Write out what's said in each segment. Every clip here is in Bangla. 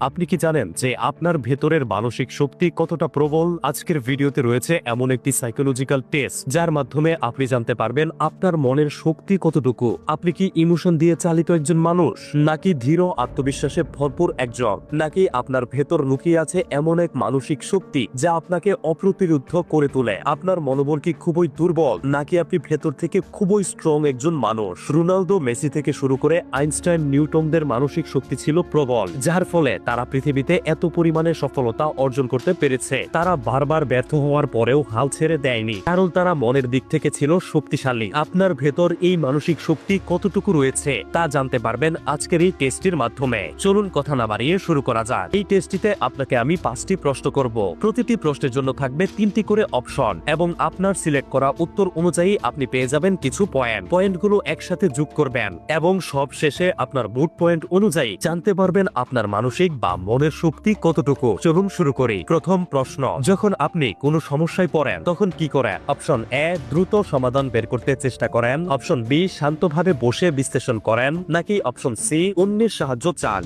আপনি কি জানেন যে আপনার ভেতরের মানসিক শক্তি কতটা প্রবল? আজকের ভিডিওতে রয়েছে এমন একটি সাইকোলজিক্যাল টেস্ট যার মাধ্যমে আপনি জানতে পারবেন আপনার মনের শক্তি কতটুকু। আপনি কি ইমোশন দিয়ে চালিত একজন মানুষ? নাকি ধীর আত্মবিশ্বাসে ভরপুর একজন? নাকি আপনার ভেতর লুকিয়ে আছে এমন এক মানসিক শক্তি যা আপনাকে অপ্রতিরুদ্ধ করে তোলে? আপনার মনোবল কি খুবই দুর্বল? নাকি আপনি ভেতর থেকে খুবই স্ট্রং একজন মানুষ? রোনালদো, মেসি থেকে শুরু করে আইনস্টাইন, নিউটনদের মানসিক শক্তি ছিল প্রবল, যার ফলে তারা পৃথিবীতে এত পরিমাণে সফলতা অর্জন করতে পেরেছে। তারা বারবার ব্যর্থ হওয়ার পরেও হাল ছেড়ে দেয়নি। কারণ তারা মনের দিক থেকে ছিল শক্তিশালী। আপনার ভেতর এই মানসিক শক্তি কতটুকু রয়েছে, তা জানতে পারবেন আজকের এই টেস্টটির মাধ্যমে। চলুন কথা না বাড়িয়ে শুরু করা যাক। এই টেস্টটিতে আপনাকে আমি পাঁচটি প্রশ্ন করব। প্রতিটি প্রশ্নের জন্য থাকবে তিনটি করে অপশন এবং আপনার সিলেক্ট করা উত্তর অনুযায়ী আপনি পেয়ে যাবেন কিছু পয়েন্ট। পয়েন্টগুলো একসাথে যোগ করবেন এবং সব শেষে আপনার বুট পয়েন্ট অনুযায়ী জানতে পারবেন আপনার মানসিক বা মনের শক্তি কতটুকু? চলুন শুরু করি। প্রথম প্রশ্ন, যখন আপনি কোনো সমস্যায় পড়েন, তখন কি করেন? অপশন এ, দ্রুত সমাধান বের করতে চেষ্টা করেন। অপশন বি, শান্তভাবে বসে বিশ্লেষণ করেন। নাকি অপশন সি, অন্যের সাহায্য চান?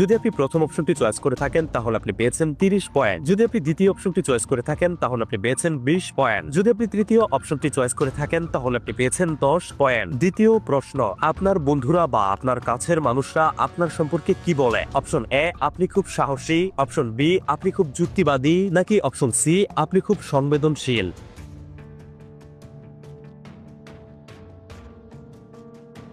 যদি আপনি প্রথম অপশনটি চয়েস করে থাকেন, তাহলে আপনি পেয়েছেন তিরিশ পয়েন্ট যদি আপনি দ্বিতীয় অপশনটি চয়েস করে থাকেন, তাহলে আপনি পেয়েছেন বিশ পয়েন্ট যদি আপনি তৃতীয় অপশনটি চয়েস করে থাকেন, তাহলে আপনি পেয়েছেন দশ পয়েন্ট দ্বিতীয় প্রশ্ন, আপনার বন্ধুরা বা আপনার কাছের মানুষরা আপনার সম্পর্কে কি বলে? অপশন এ আপনি খুব সাহসী। অপশন বি আপনি খুব যুক্তিবাদী। নাকি অপশন সি আপনি খুব সংবেদনশীল?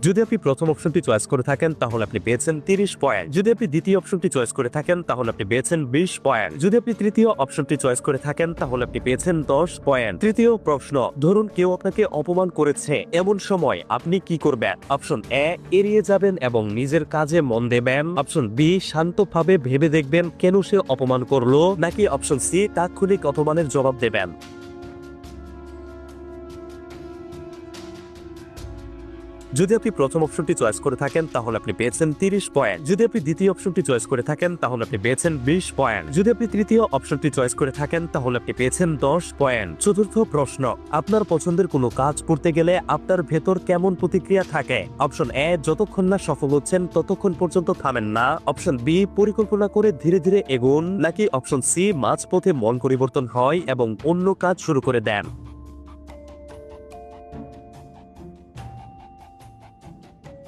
যদি আপনি প্রথম অপশনটি চয়েস করে থাকেন, তাহলে আপনি পেয়েছেন তিরিশ পয়েন্ট যদি আপনি দ্বিতীয় অপশনটি চয়েস করে থাকেন, তাহলে আপনি পেয়েছেন বিশ পয়েন্ট যদি আপনি তৃতীয় অপশনটি চয়েস করে থাকেন, তাহলে আপনি পেয়েছেন দশ পয়েন্ট তৃতীয় প্রশ্ন, ধরুন কেউ আপনাকে অপমান করেছে, এমন সময় আপনি কি করবেন? অপশন এ এড়িয়ে যাবেন এবং নিজের কাজে মন দেবেন। অপশন বি শান্তভাবে ভেবে দেখবেন কেন সে অপমান করল। নাকি অপশন সি তাৎক্ষণিক অপমানের জবাব দেবেন। যদি আপনি প্রথম অপশনটি চয়েস করে থাকেন, তাহলে আপনি পেয়েছেন তিরিশ পয়েন্ট। যদি আপনি দ্বিতীয় অপশনটি চয়েস করে থাকেন, তাহলে আপনি পেয়েছেন বিশ পয়েন্ট। যদি আপনি তৃতীয় অপশনটি চয়েস করে থাকেন, তাহলে আপনি পেয়েছেন দশ পয়েন্ট। চতুর্থ প্রশ্ন, আপনার পছন্দের কোনো কাজ করতে গেলে আপনার ভেতর কেমন প্রতিক্রিয়া থাকে? অপশন এ, যতক্ষণ না সফল হচ্ছেন, ততক্ষণ পর্যন্ত থামেন না। অপশন বি, পরিকল্পনা করে ধীরে ধীরে এগোন, নাকি অপশন সি, মাঝপথে মন পরিবর্তন হয় এবং অন্য কাজ শুরু করে দেন?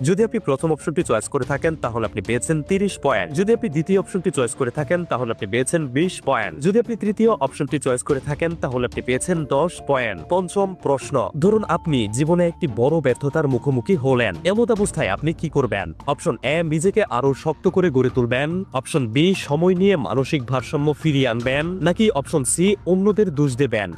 যদি আপনি প্রথম অপশনটি চয়েস করে থাকেন, তাহলে আপনি পেয়েছেন তিরিশ পয়েন্ট যদি আপনি দ্বিতীয় অপশনটি চয়েস করে থাকেন, তাহলে আপনি পেয়েছেন বিশ পয়েন্ট যদি আপনি তৃতীয় অপশনটি চয়েস করে থাকেন, তাহলে আপনি পেয়েছেন দশ পয়েন্ট পঞ্চম প্রশ্ন, ধরুন আপনি জীবনে একটি বড় ব্যর্থতার মুখোমুখি হলেন। এমত অবস্থায় আপনি কি করবেন? অপশন এ নিজেকে আরও শক্ত করে গড়ে তুলবেন। অপশন বি সময় নিয়ে মানসিক ভারসাম্য ফিরিয়ে আনবেন। নাকি অপশন সি অন্যদের দোষ দেবেন?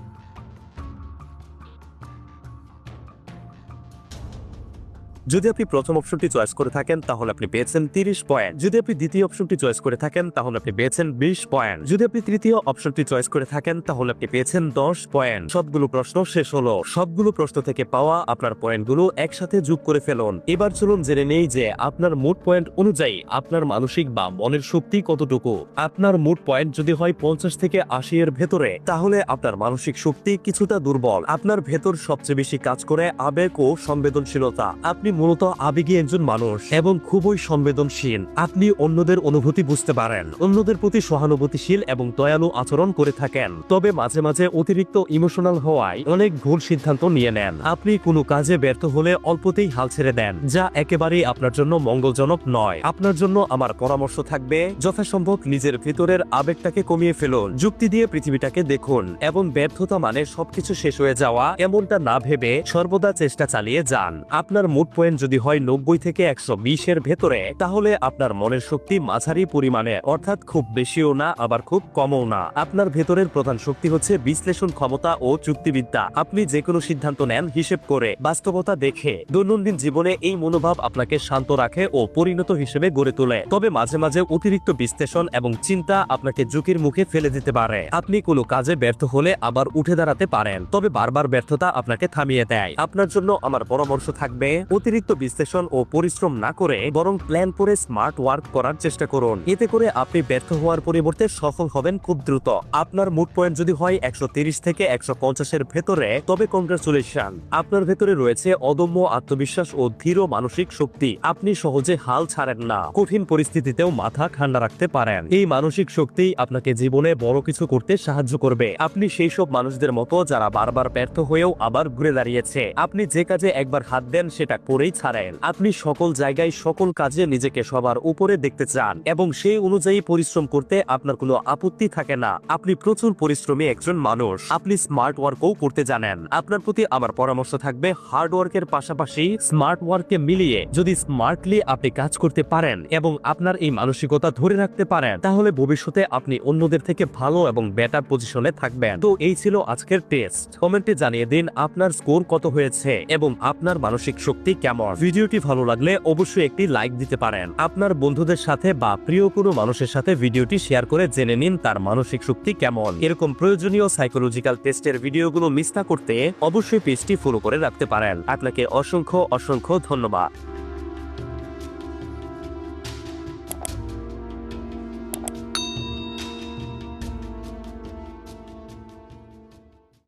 যদি আপনি প্রথম অপশনটি চয়েস করে থাকেন, তাহলে আপনি পেয়েছেন তিরিশ পয়েন্ট যদি আপনি দ্বিতীয় অপশনটি চয়েস করে থাকেন, তাহলে আপনি পেয়েছেন বিশ পয়েন্ট যদি আপনি তৃতীয় অপশনটি চয়েস করে থাকেন, তাহলে আপনি পেয়েছেন দশ পয়েন্ট সবগুলো প্রশ্ন শেষ হলো। সবগুলো প্রশ্ন থেকে পাওয়া আপনার পয়েন্টগুলো একসাথে যোগ করে ফেলুন। এবার চলুন জেনে নেই যে আপনার মোট পয়েন্ট অনুযায়ী আপনার মানসিক বা মনের শক্তি কতটুকু। আপনার মোট পয়েন্ট যদি হয় পঞ্চাশ থেকে আশি এর ভেতরে, তাহলে আপনার মানসিক শক্তি কিছুটা দুর্বল। আপনার ভেতর সবচেয়ে বেশি কাজ করে আবেগ ও সংবেদনশীলতা। আপনি মূলত আবেগী একজন মানুষ এবং খুবই সংবেদনশীল। আপনি অন্যদের অনুভূতি বুঝতে পারেন, অন্যদের প্রতি সহানুভূতিশীল এবং দয়ালু আচরণ করে থাকেন। তবে মাঝে মাঝে অতিরিক্ত ইমোশনাল হওয়ায় অনেক ভুল সিদ্ধান্ত নিয়ে নেন। আপনি কোনো কাজে ব্যর্থ হলে অল্পতেই হাল ছেড়ে দেন, যা একেবারেই আপনার জন্য মঙ্গলজনক নয়। আপনার জন্য আমার পরামর্শ থাকবে, যথাসম্ভব নিজের ভেতরের আবেগটাকে কমিয়ে ফেলুন, যুক্তি দিয়ে পৃথিবীটাকে দেখুন এবং ব্যর্থতা মানে সবকিছু শেষ হয়ে যাওয়া, এমনটা না ভেবে সর্বদা চেষ্টা চালিয়ে যান। আপনার মুড পয়েন্ট যদি হয় নব্বই থেকে একশো বিশের ভেতরে, তাহলে আপনার মনের শক্তি মাঝারি পরিমাণে, অর্থাৎ খুব বেশিও না, আবার খুব কমও না। আপনার ভেতরের প্রধান শক্তি হচ্ছে বিশ্লেষণ ক্ষমতা ও যুক্তিবিদ্যা আপনি যে কোনো সিদ্ধান্ত নেন, হিসেব করে, বাস্তবতা দেখে, দৈনন্দিন জীবনে এই মনোভাব আপনাকে শান্ত রাখে ও পরিণত হিসেবে গড়ে তোলে। তবে মাঝে মাঝে অতিরিক্ত বিশ্লেষণ এবং চিন্তা আপনাকে ঝুঁকির মুখে ফেলে দিতে পারে। আপনি কোনো কাজে ব্যর্থ হলে আবার উঠে দাঁড়াতে পারেন, তবে বারবার ব্যর্থতা আপনাকে থামিয়ে দেয়। আপনার জন্য আমার পরামর্শ থাকবে, অতিরিক্ত অতিরিক্ত বিশ্লেষণ ও পরিশ্রম না করে বরং প্ল্যান করে স্মার্ট ওয়ার্ক করার চেষ্টা করুন। এতে করে আপনি ব্যর্থ হওয়ার পরিবর্তে সফল হবেন খুব দ্রুত। আপনার মুড পয়েন্ট যদি হয় একশ ত্রিশ থেকে একশো পঞ্চাশের ভেতরে, তবে কংগ্রেচুলেশন আপনার ভেতরে রয়েছে অদম্য আত্মবিশ্বাস ও ধীর মানসিক শক্তি। আপনি সহজে হাল ছাড়েন না। কঠিন পরিস্থিতিতেও মাথা ঠান্ডা রাখতে পারেন। এই মানসিক শক্তি আপনাকে জীবনে বড় কিছু করতে সাহায্য করবে। আপনি সেই সব মানুষদের মতো যারা বারবার ব্যর্থ হয়েও আবার ঘুরে দাঁড়িয়েছে। আপনি যে কাজে একবার হাত দেন, সেটা করেই ছাড়েন। আপনি সকল জায়গায় সকল কাজে নিজেকে সবার উপরে দেখতে চান এবং সেই অনুযায়ী পরিশ্রম করতে আপনার কোনো আপত্তি থাকে না। আপনি প্রচুর পরিশ্রমী একজন মানুষ। আপনি স্মার্ট ওয়ার্কও করতে জানেন। আপনার প্রতি আমার পরামর্শ থাকবে হার্ড ওয়ার্কের পাশাপাশি স্মার্ট ওয়ার্ককে মিলিয়ে যদি স্মার্টলি আপনি কাজ করতে পারেন এবং আপনার এই মানসিকতা ধরে রাখতে পারেন, তাহলে ভবিষ্যতে আপনি অন্যদের থেকে ভালো এবং বেটার পজিশনে থাকবেন। তো এই ছিল আজকের টেস্ট কমেন্টে জানিয়ে দিন আপনার স্কোর কত হয়েছে এবং আপনার মানসিক শক্তি কেমন ভিডিওটি ভালো লাগলে অবশ্যই একটি লাইক দিতে পারেন। আপনার বন্ধুদের সাথে বা প্রিয় কোনো মানুষের সাথে ভিডিওটি শেয়ার করে জেনে নিন তার মানসিক শক্তি কেমন। এরকম প্রয়োজনীয় সাইকোলজিক্যাল টেস্টের ভিডিওগুলো মিস না করতে অবশ্যই পেজটি ফলো করে রাখতে পারেন। আপনাকে অসংখ্য অসংখ্য ধন্যবাদ।